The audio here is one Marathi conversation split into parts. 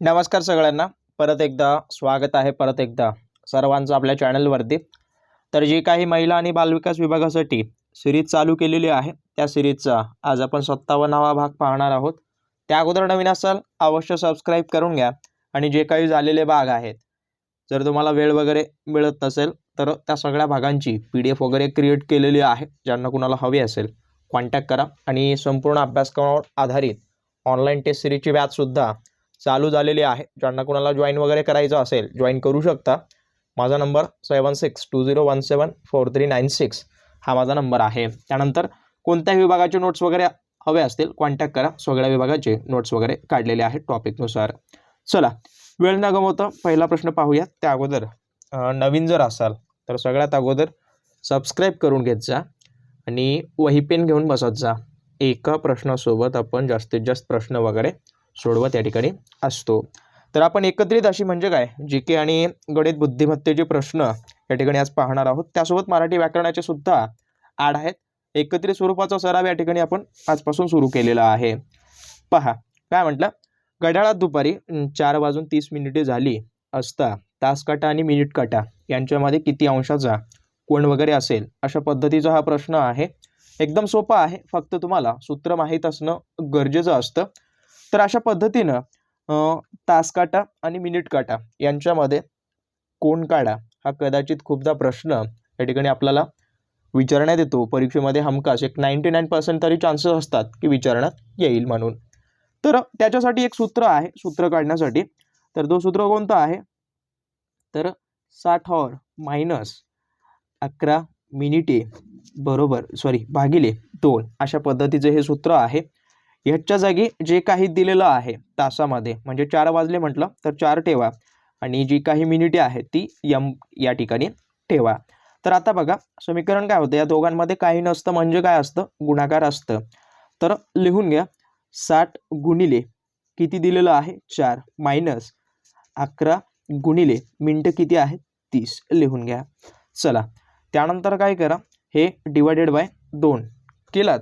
नमस्कार सगळ्यांना. परत एकदा स्वागत आहे परत एकदा सर्वांचं आपल्या चॅनलवरती. तर जी काही महिला आणि बालविकास विभागासाठी सिरीज चालू केलेली आहे त्या सिरीजचा आज आपण सत्तावन्नावा भाग पाहणार आहोत. त्या अगोदर नवीन असाल अवश्य सबस्क्राईब करून घ्या आणि जे काही झालेले भाग आहेत जर तुम्हाला वेळ वगैरे मिळत नसेल तर त्या सगळ्या भागांची पी डी एफ वगैरे क्रिएट केलेली आहे. ज्यांना कुणाला हवी असेल कॉन्टॅक्ट करा आणि संपूर्ण अभ्यासक्रमावर आधारित ऑनलाईन टेस्ट सिरीजची बॅचसुद्धा चालू झालेली आहे. ज्यांना कोणाला जॉईन वगैरे करायचं असेल जॉईन करू शकता. माझा number seven six two zero one seven four three nine six हा माझा नंबर आहे. त्यानंतर कोणत्याही विभागाचे नोट्स वगैरे हवे असतील कॉन्टॅक्ट करा. सगळ्या विभागाचे नोट्स वगैरे काढलेले आहेत टॉपिकनुसार चला वेळ न गमवता पहिला प्रश्न पाहूया त्या अगोदर नवीन जर असाल तर सगळ्यात अगोदर सबस्क्राईब करून घेत जा आणि वही पेन घेऊन बसत जा. एका प्रश्नासोबत आपण जास्तीत जास्त प्रश्न वगैरे सोडवत या ठिकाणी असतो. तर आपण एकत्रित अशी म्हणजे काय? जी के आणि गणित बुद्धिमत्तेचे प्रश्न या ठिकाणी आज पाहणार आहोत. त्यासोबत मराठी व्याकरणाचे सुद्धा आड आहेत. एकत्रित स्वरूपाचा सराव या ठिकाणी आपण आजपासून सुरू केलेला आहे. पहा काय म्हटलं? घड्याळात दुपारी चार वाजून तीस मिनिटे झाली असता तासकाटा आणि मिनिट काटा यांच्यामध्ये किती अंशाचा कोण वगैरे असेल? अशा पद्धतीचा हा प्रश्न आहे. एकदम सोपा आहे. फक्त तुम्हाला सूत्र माहीत असणं गरजेचं असतं. तर अशा पद्धतीनं तासकाटा आणि मिनिट काटा यांच्यामध्ये कोण काढा हा कदाचित खूपदा प्रश्न या ठिकाणी आपल्याला विचारण्यात येतो. परीक्षेमध्ये हमखास एक नाईंटी नाईन पर्सेंट तरी चान्सेस असतात की विचारण्यात येईल म्हणून. तर त्याच्यासाठी एक सूत्र आहे सूत्र काढण्यासाठी. तर तो सूत्र कोणतं आहे? तर साठ हॉर मायनस अकरा मिनिटे बरोबर सॉरी भागिले दोन. अशा पद्धतीचं हे सूत्र आहे. ह्याच्या जागी जे काही दिलेलं आहे तासामध्ये म्हणजे चार वाजले म्हटलं तर चार ठेवा. आणि जी काही मिनिटे आहेत ती यम या ठिकाणी ठेवा. तर आता बघा समीकरण काय होतं? या दोघांमध्ये काही नसतं म्हणजे काय असतं? गुणाकार असतं. तर लिहून घ्या. साठ गुणिले किती दिलेलं आहे? चार. मायनस अकरा गुणिले मिनटं किती आहेत? तीस. लिहून घ्या. चला. त्यानंतर काय करा? हे डिवायडेड बाय दोन. केलात.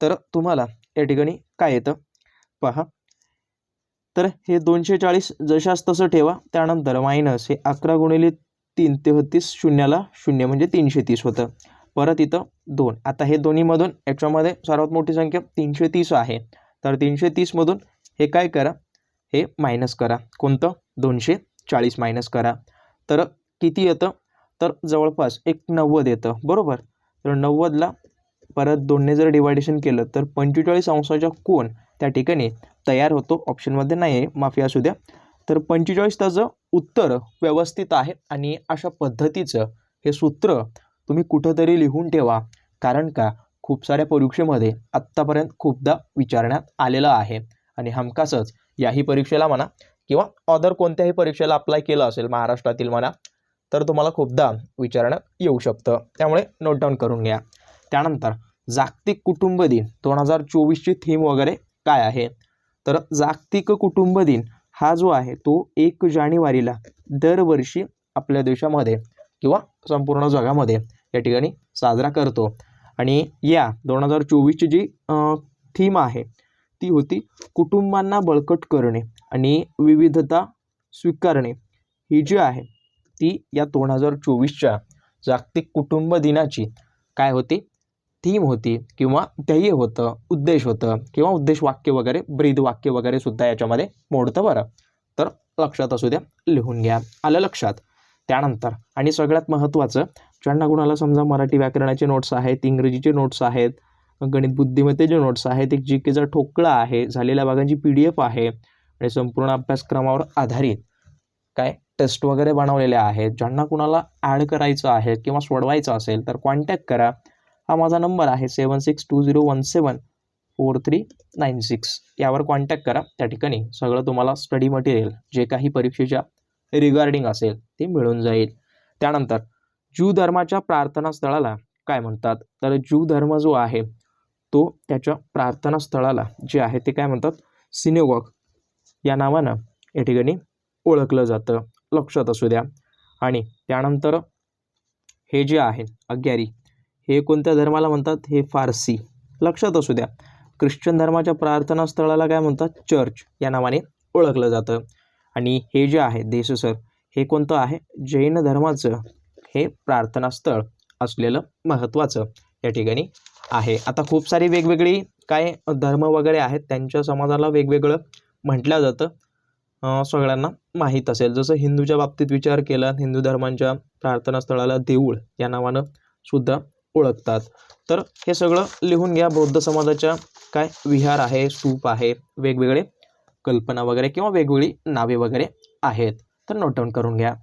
तर तुम्हाला या ठिकाणी काय येतं? पहा. तर हे दोनशे चाळीस जशास तसं ठेवा त्यानंतर मायनस हे अकरा गुणिले तीन तेहतीस शून्याला शून्य म्हणजे तीनशे तीस होतं. परत इथं दोन. आता हे दोन्हीमधून याच्यामध्ये सर्वात मोठी संख्या तीनशे तीस आहे. तर तीनशे तीसमधून हे काय करा? हे मायनस करा. कोणतं? दोनशे चाळीस मायनस करा. तर किती येतं? तर जवळपास एक नव्वद येतं. बरोबर? तर नव्वदला परत दोनने जर डिवायडेशन केलं तर पंचेचाळीस अंशाचा कोण त्या ठिकाणी तयार होतो? ऑप्शनमध्ये नाही आहे माफी असू द्या. तर पंचेचाळीस त्याचं उत्तर व्यवस्थित आहे आणि अशा पद्धतीचं हे सूत्र तुम्ही कुठंतरी लिहून ठेवा. कारण का? खूप साऱ्या परीक्षेमध्ये आत्तापर्यंत खूपदा विचारण्यात आलेलं आहे. आणि हमखासच याही परीक्षेला म्हणा किंवा ऑदर कोणत्याही परीक्षेला अप्लाय केलं असेल महाराष्ट्रातील म्हणा तर तुम्हाला खूपदा विचारण्यात येऊ शकतं. त्यामुळे नोट डाऊन करून घ्या. त्यानंतर जागतिक कुटुंब दिन दोन हजार चोवीसची थीम वगैरे काय आहे? तर जागतिक कुटुंब दिन हा जो आहे तो एक जानेवारीला दरवर्षी आपल्या देशामध्ये किंवा संपूर्ण जगामध्ये या ठिकाणी साजरा करतो. आणि या दोन हजार चोवीसची जी थीम आहे ती होती कुटुंबांना बळकट करणे आणि विविधता स्वीकारणे. ही जी आहे ती या दोन हजार चोवीसच्या जागतिक कुटुंब दिनाची काय होती? थीम होती किंवा ध्येय होतं उद्देश होतं किंवा उद्देश वाक्य वगैरे ब्रीद वाक्य वगैरे सुद्धा याच्यामध्ये मोडतं बरं. तर लक्षात असू द्या लिहून घ्या. आलं लक्षात. त्यानंतर आणि सगळ्यात महत्त्वाचं ज्यांना कुणाला समजा मराठी व्याकरणाचे नोट्स आहेत इंग्रजीचे नोट्स आहेत गणित बुद्धिमत्तेचे नोट्स आहेत एक जी केचा ठोकळा आहे झालेल्या भागांची पी डी एफ आहे आणि संपूर्ण अभ्यासक्रमावर आधारित काय टेस्ट वगैरे बनवलेले आहेत ज्यांना कुणाला ॲड करायचं आहे किंवा सोडवायचं असेल तर कॉन्टॅक्ट करा. हा माझा नंबर आहे seven six two zero one seven four three nine six. यावर कॉन्टॅक्ट करा. त्या ठिकाणी सगळं तुम्हाला स्टडी मटेरियल जे काही परीक्षेच्या रिगार्डिंग असेल ते मिळून जाईल. त्यानंतर ज्यू धर्माच्या प्रार्थनास्थळाला काय म्हणतात? तर ज्यू धर्म जो आहे तो त्याच्या प्रार्थनास्थळाला जे आहे ते काय म्हणतात? सिनेवॉक या नावानं या ठिकाणी ओळखलं जातं. लक्षात असू द्या. आणि त्यानंतर हे जे आहे अग्यारी हे कोणत्या धर्माला म्हणतात? हे फारसी. लक्षात असू द्या. ख्रिश्चन धर्माच्या प्रार्थनास्थळाला काय म्हणतात? चर्च या नावाने ओळखलं जातं. आणि हे जे आहे देशसर हे कोणतं आहे? जैन धर्माचं हे प्रार्थनास्थळ असलेलं महत्त्वाचं या ठिकाणी आहे. आता खूप सारी वेगवेगळी काय धर्म वगैरे आहेत त्यांच्या समाजाला वेगवेगळं म्हटलं जातं. सगळ्यांना माहीत असेल. जसं हिंदूच्या बाबतीत विचार केला हिंदू धर्मांच्या प्रार्थनास्थळाला देऊळ या नावानं सुद्धा ओळखतात. तर हे सगळं लिहून घ्या. बौद्ध समाजाच्या काय विहार आहे स्तूप आहे वेगवेगळे कल्पना वगैरे किंवा वेगवेगळी नावे वगैरे आहेत. तर नोट डाऊन करून घ्या.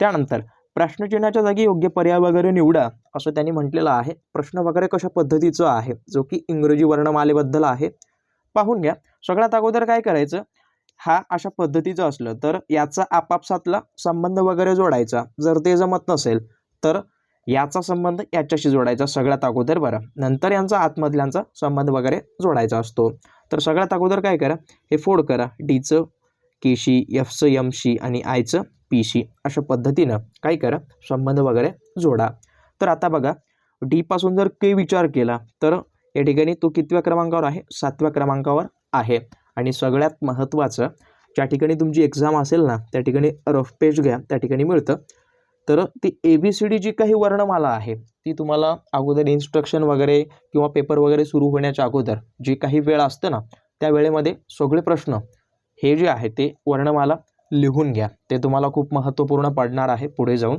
त्यानंतर प्रश्नचिन्हाच्या जागी योग्य पर्याय वगैरे निवडा असं त्यांनी म्हटलेलं आहे. प्रश्न वगैरे कशा पद्धतीचं आहे? जो की इंग्रजी वर्णमालेबद्दल आहे. पाहून घ्या. सगळ्यात अगोदर काय करायचं? हा अशा पद्धतीचं असलं तर याचा आपापसातला संबंध वगैरे जोडायचा. जर ते जमत नसेल तर याचा संबंध याच्याशी जोडायचा सगळ्यात अगोदर बरं. नंतर यांचा आतमधल्यांचा संबंध वगैरे जोडायचा असतो. तर सगळ्यात अगोदर काय करा? हे फोड करा. डीचं केशी एफचं यमशी आणि आयचं पीशी अशा पद्धतीनं काय करा? संबंध वगैरे जोडा. तर आता बघा डीपासून जर के विचार केला तर या ठिकाणी तो कितव्या क्रमांकावर आहे? सातव्या क्रमांकावर आहे. आणि सगळ्यात महत्त्वाचं ज्या ठिकाणी तुमची एक्झाम असेल ना त्या ठिकाणी रफ पेज घ्या. त्या ठिकाणी मिळतं. तर ती A B C D G काही वर्णमाला आहे ती तुम्हाला अगोदर इन्स्ट्रक्शन वगैरे किंवा पेपर वगैरे सुरू होण्याच्या अगोदर जी काही वेळ असतं ना त्या वेळेमध्ये सगळे प्रश्न हे जे आहे ते वर्णमाला लिहून घ्या. ते तुम्हाला खूप महत्त्वपूर्ण पडणार आहे पुढे जाऊन.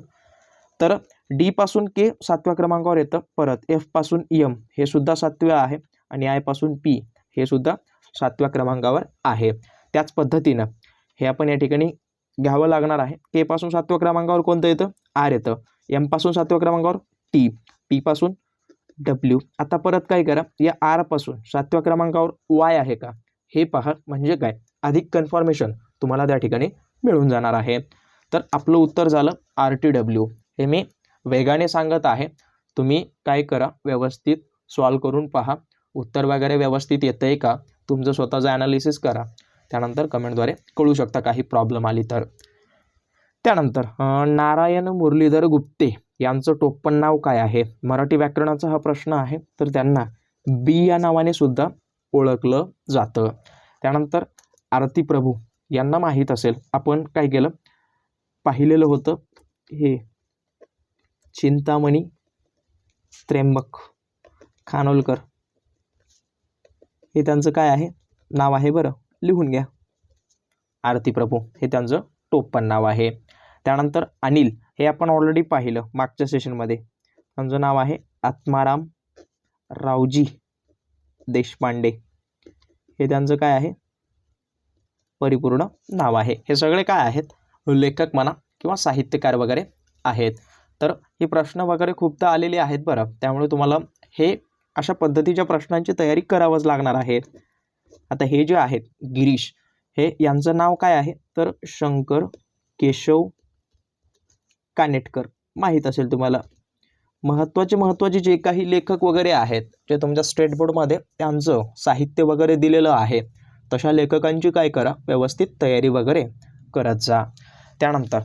तर डीपासून के सातव्या क्रमांकावर येतं परत एफपासून यम हे सुद्धा सातव्या आहे आणि आयपासून पी हे सुद्धा सातव्या क्रमांकावर आहे. त्याच पद्धतीनं हे आपण या ठिकाणी घ्यावं लागणार आहे. के पासून सातव्या क्रमांकावर कोणतं येतं? आर येतं. एमपासून सातव्या क्रमांकावर टी पीपासून डब्ल्यू आता परत काय करा? या आरपासून सातव्या क्रमांकावर वाय आहे का? हे पहा म्हणजे काय? अधिक कन्फर्मेशन तुम्हाला त्या ठिकाणी मिळून जाणार आहे. तर आपलं उत्तर झालं आर टी डब्ल्यू हे मी वेगाने सांगत आहे. तुम्ही काय करा? व्यवस्थित सॉल्व करून पहा. उत्तर वगैरे व्यवस्थित येतं आहे का? तुमचं स्वतःचं ॲनालिसिस करा. त्यानंतर कमेंटद्वारे कळू शकता काही प्रॉब्लेम आली तर. त्यानंतर नारायण मुरलीधर गुप्ते यांचं टोपण नाव काय आहे? मराठी व्याकरणाचा हा प्रश्न आहे तर त्यांना बी या नावाने सुद्धा ओळखलं जातं. त्यानंतर आरती प्रभू यांना माहीत असेल आपण काय केलं? पाहिलेलं होतं हे चिंतामणी त्र्यंबक खानोलकर. हे त्यांचं काय आहे? नाव आहे बरं. लिहून घ्या. आरती प्रभू हे त्यांचं टोपण नाव आहे. त्यानंतर अनिल हे आपण ऑलरेडी पाहिलं मागच्या सेशनमध्ये त्यांचं नाव आहे आत्माराम रावजी देशपांडे. हे त्यांचं काय आहे? परिपूर्ण नाव आहे. हे सगळे काय आहेत? लेखक म्हणा किंवा साहित्यकार वगैरे आहेत. तर हे प्रश्न वगैरे खूपदा आलेले आहेत बरं. त्यामुळे तुम्हाला हे अशा पद्धतीच्या प्रश्नांची तयारी करावंच लागणार आहे. आता हे जे आहेत गिरीश हे यांचं नाव काय आहे? तर शंकर केशव कानेटकर. माहीत असेल तुम्हाला. महत्त्वाचे महत्त्वाचे जे काही लेखक वगैरे आहेत जे तुमच्या स्टेट बोर्डमध्ये त्यांचं साहित्य वगैरे दिलेलं आहे तशा लेखकांची काय करा? व्यवस्थित तयारी वगैरे करत जा. त्यानंतर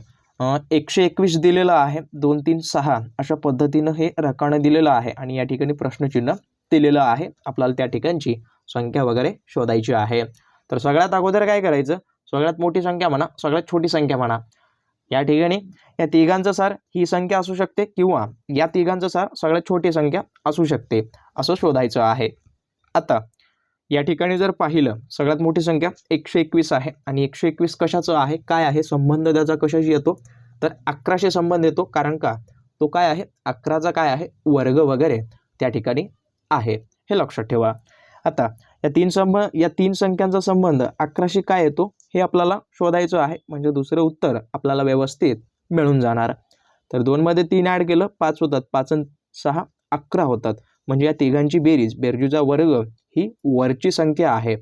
एकशे एकवीस दिलेलं आहे दोन तीन सहा अशा पद्धतीनं हे रकाणं दिलेलं आहे आणि या ठिकाणी प्रश्नचिन्ह दिलेलं आहे. आपल्याला त्या ठिकाणची संख्या वगैरे शोधायची आहे. तर सगळ्यात अगोदर काय करायचं? सगळ्यात मोठी संख्या म्हणा सगळ्यात छोटी संख्या म्हणा. या ठिकाणी या तिघांचं सार ही संख्या असू शकते किंवा या तिघांचं सार सगळ्यात छोटी संख्या असू शकते. असं शोधायचं आहे. आता या ठिकाणी जर पाहिलं सगळ्यात मोठी संख्या एकशे एकवीस आहे. आणि एकशे एकवीस कशाचं आहे? काय आहे? संबंध त्याचा कशाशी येतो? तर अकराशे संबंध येतो. कारण का? तो काय आहे? अकराचा काय आहे? वर्ग वगैरे त्या ठिकाणी आहे. हे लक्षात ठेवा. आता या तीन संब या तीन संख्यांचा संबंध अकराशी काय येतो? हे आपल्याला शोधायचं आहे. म्हणजे दुसरं उत्तर आपल्याला व्यवस्थित मिळून जाणार. तर दोनमध्ये तीन ॲड केलं पाच होतात. पाच सहा अकरा होतात. म्हणजे या तिघांची बेरीज बेरजूचा वर्ग ही वरची संख्या आहे.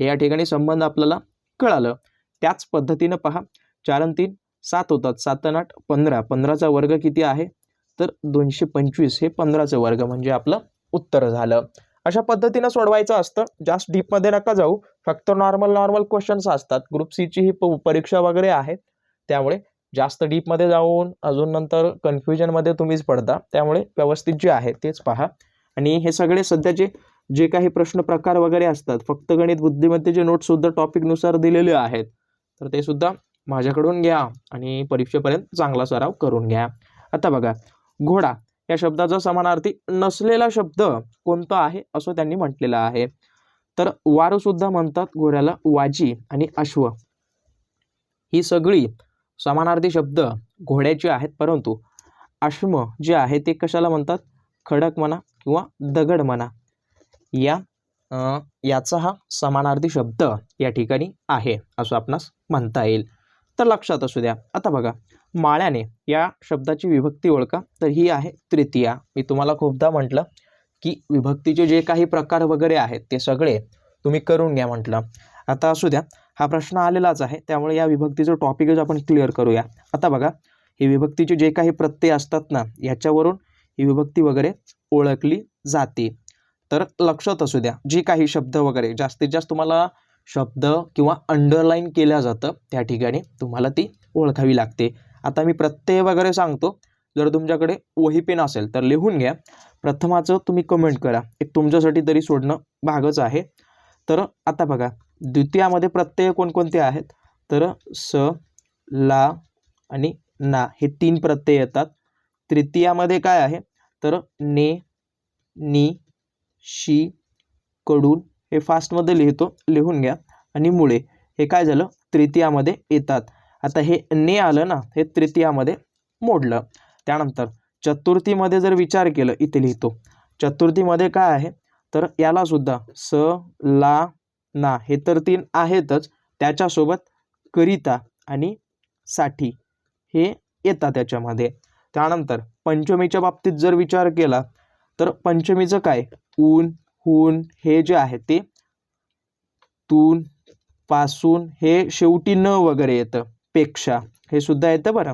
हे या ठिकाणी संबंध आपल्याला कळालं. त्याच पद्धतीनं पहा. चार आणि तीन सात होतात. सात आणि आठ पंधरा. पंधराचा वर्ग किती आहे? तर दोनशे पंचवीस. हे पंधराचं वर्ग म्हणजे आपलं उत्तर झालं. अशा पद्धतीनं सोडवायचं असतं. जास्त डीपमध्ये नका जाऊ. फक्त नॉर्मल नॉर्मल क्वेश्चन्स असतात. ग्रुप सीची ही प परीक्षा वगैरे आहे त्यामुळे जास्त डीपमध्ये जाऊन अजून नंतर कन्फ्युजनमध्ये तुम्हीच पडता. त्यामुळे व्यवस्थित जे आहे तेच पहा. आणि हे सगळे सध्याचे जे काही प्रश्न प्रकार वगैरे असतात फक्त गणित बुद्धिमत्तेचे नोट्ससुद्धा टॉपिकनुसार दिलेले आहेत तर ते सुद्धा माझ्याकडून घ्या आणि परीक्षेपर्यंत चांगला सराव करून घ्या. आता बघा घोडा. या शब्दाचा समानार्थी नसलेला शब्द कोणता आहे असं त्यांनी म्हटलेलं आहे. तर वारू सुद्धा म्हणतात घोड्याला वाजी आणि अश्व. ही सगळी समानार्थी शब्द घोड्याचे आहेत परंतु अश्म जे आहे ते कशाला म्हणतात? खडक म्हणा किंवा दगड म्हणा. या याचा हा समानार्थी शब्द या ठिकाणी आहे असं आपणास म्हणता येईल. तर लक्षात असू द्या. आता बघा माळ्याने या शब्दाची विभक्ती ओळखा तर ही आहे तृतीया. मी तुम्हाला खूपदा म्हटलं की विभक्तीचे जे काही प्रकार वगैरे आहेत ते सगळे तुम्ही करून घ्या म्हटलं. आता असू द्या हा प्रश्न आलेलाच आहे त्यामुळे या विभक्तीचं टॉपिकच आपण क्लिअर करूया. आता बघा ही विभक्तीचे जे काही प्रत्यय असतात ना याच्यावरून ही विभक्ती वगैरे ओळखली जाते. तर लक्षात असू द्या जे काही शब्द वगैरे जास्तीत जास्त तुम्हाला शब्द किंवा अंडरलाईन केल्या जातं त्या ठिकाणी तुम्हाला ती ओळखावी लागते. आता मी प्रत्यय वगैरे सांगतो. जर तुमच्याकडे वही पेन असेल तर लिहून घ्या. प्रथमाचं तुम्ही कमेंट करा. एक तुमच्यासाठी तरी सोडणं भागच आहे. तर आता बघा द्वितीयामध्ये प्रत्यय कोणकोणते आहेत? तर स ला आणि ना हे तीन प्रत्यय येतात. तृतीयामध्ये काय आहे? तर ने नी शी कडून हे फास्टमध्ये लिहितो लिहून घ्या. आणि मुळे हे काय झालं? तृतीयामध्ये येतात. आता हे ने आलं ना हे तृतीयामध्ये मोडलं. त्यानंतर चतुर्थीमध्ये जर विचार केलं इथे लिहितो चतुर्थीमध्ये काय आहे? तर याला सुद्धा स ला ना हे तर तीन आहेतच. त्याच्यासोबत करिता आणि साठी हे येतात त्याच्यामध्ये त्यानंतर पंचमीच्या बाबतीत जर विचार केला तर पंचमीचं काय? ऊन हून हे जे आहे ते तून पासून हे शेवटी न वगैरे येतं. पेक्षा. हे सुद्धा येतं बरं.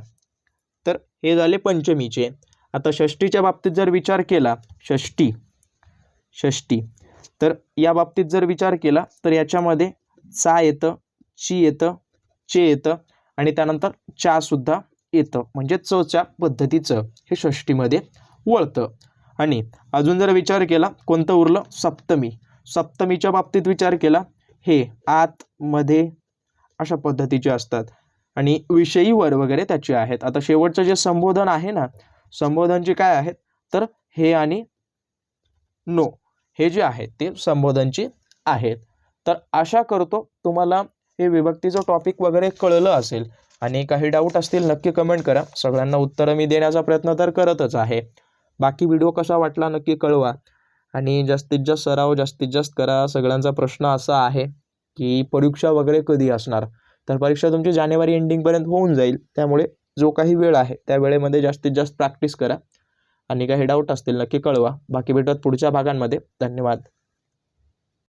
तर हे झाले पंचमीचे. आता षष्टीच्या बाबतीत जर विचार केला षष्टी षष्टी तर या बाबतीत जर विचार केला तर याच्यामध्ये चा येतं ची येतं चे येतं आणि त्यानंतर चासुद्धा येतं. म्हणजे चच्या पद्धतीचं हे षष्टीमध्ये वळतं. आणि अजून जर विचार केला कोणतं उरलं? सप्तमी. सप्तमीच्या बाबतीत विचार केला हे आत मध्ये अशा पद्धतीचे असतात. आणि विषयीवर वगैरे त्याचे आहेत. आता शेवटचं जे संबोधन आहे ना संबोधनचे काय आहेत तर हे आणि नो हे जे आहेत ते संबोधनचे आहेत. तर आशा करतो तुम्हाला हे विभक्तीचं टॉपिक वगैरे कळलं असेल आणि काही डाऊट असतील नक्की कमेंट करा. सगळ्यांना उत्तरं मी देण्याचा प्रयत्न तर करतच आहे. बाकी व्हिडिओ कसा वाटला नक्की कळवा. आणि जास्तीत जास्त सराव जास्तीत जास्त करा. सगळ्यांचा प्रश्न असा आहे की परीक्षा वगैरे कधी असणार? तर परीक्षा तुमची जानेवारी एंडिंगपर्यंत होऊन जाईल. त्यामुळे जो काही वेळ आहे त्या वेळेमध्ये जास्तीत जास्त प्रॅक्टिस करा. आणि काही डाऊट असतील नक्की कळवा. बाकी भेटत पुढच्या भागांमध्ये. धन्यवाद.